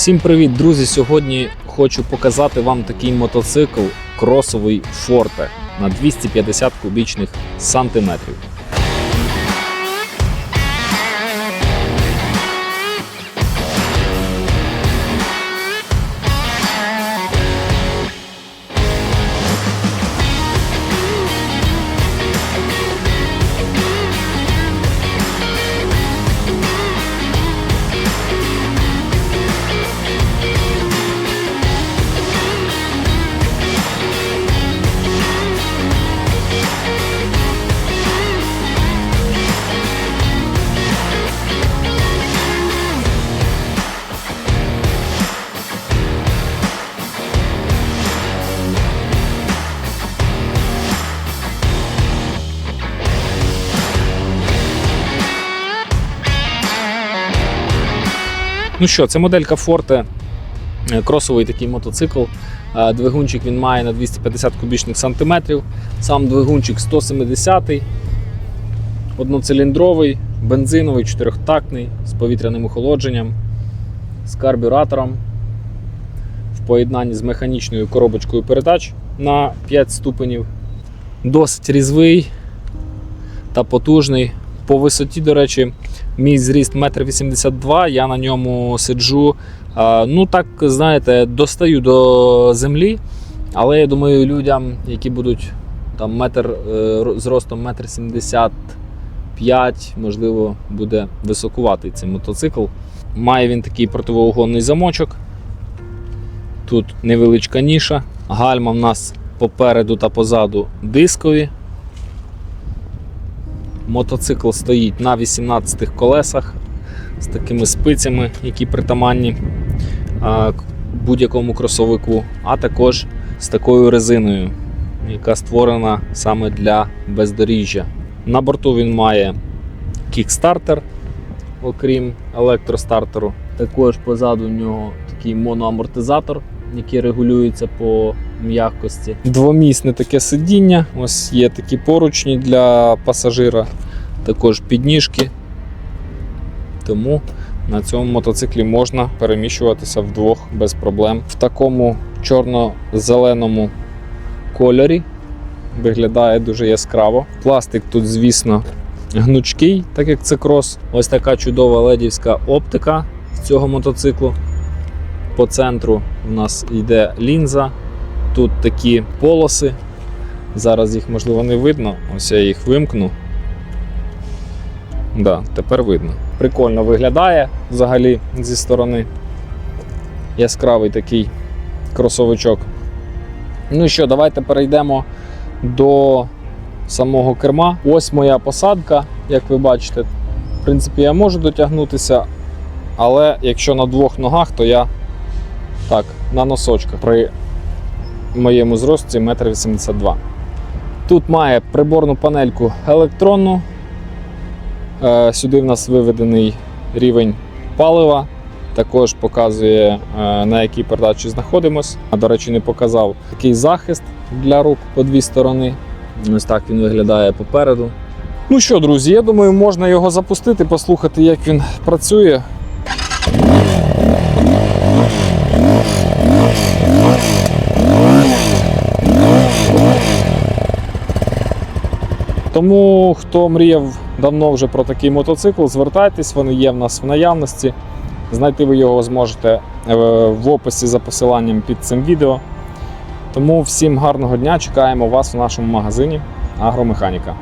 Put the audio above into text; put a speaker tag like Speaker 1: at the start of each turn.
Speaker 1: Всім привіт, друзі! Сьогодні хочу показати вам такий мотоцикл кросовий форте на 250 кубічних сантиметрів. Ну що, це моделька Forte, е, кросовий такий мотоцикл. Е, Двигунчик він має на 250 кубічних сантиметрів. Сам двигунчик 170 одноциліндровий, бензиновий, чотирьохтактний, з повітряним охолодженням, з карбюратором в поєднанні з механічною коробочкою передач на 5 ступенів. Досить різвий та потужний. По висоті, до речі, мій зріст 1,82 м, я на ньому сиджу. Ну так, знаєте, достаю до землі, але я думаю, людям, які будуть там метр ро- зростом 1,75 м, можливо, буде високуватий цей мотоцикл. Має він такий противоугонний замочок. Тут невеличка ніша. Гальма в нас попереду та позаду дискові. Мотоцикл стоїть на 18 колесах з такими спицями, які притаманні будь-якому кросовику, а також з такою резиною, яка створена саме для бездоріжжя. На борту він має кікстартер, окрім електростартеру. Також позаду в нього такий моноамортизатор, який регулюється по м'якості. Двомісне таке сидіння. Ось є такі поручні для пасажира, також підніжки. Тому на цьому мотоциклі можна переміщуватися вдвох без проблем. В такому чорно-зеленому кольорі виглядає дуже яскраво. Пластик тут, звісно, гнучкий, так як це крос. Ось така чудова ледівська оптика цього мотоциклу. По центру у нас йде лінза. Тут такі полоси. Зараз їх можливо не видно. Ось я їх вимкну. Да, тепер видно. Прикольно виглядає взагалі зі сторони. Яскравий такий кросовичок. Ну що, давайте перейдемо до самого керма. Ось моя посадка, як ви бачите. В принципі, я можу дотягнутися, але якщо на двох ногах, то я так, на носочках. При моєму зрості 1,82 м. Тут має приборну панельку електронну. Е, Сюди в нас виведений рівень палива. Також показує, е, на якій передачі знаходимось. До речі, не показав такий захист для рук по дві сторони. Ось так він виглядає попереду. Ну що, друзі, я думаю, можна його запустити, послухати, як він працює. Тому хто мріяв давно вже про такий мотоцикл, звертайтесь, вони є в нас в наявності. Знайти ви його зможете е, в описі за посиланням під цим відео. Тому всім гарного дня, чекаємо вас у нашому магазині Агромеханіка.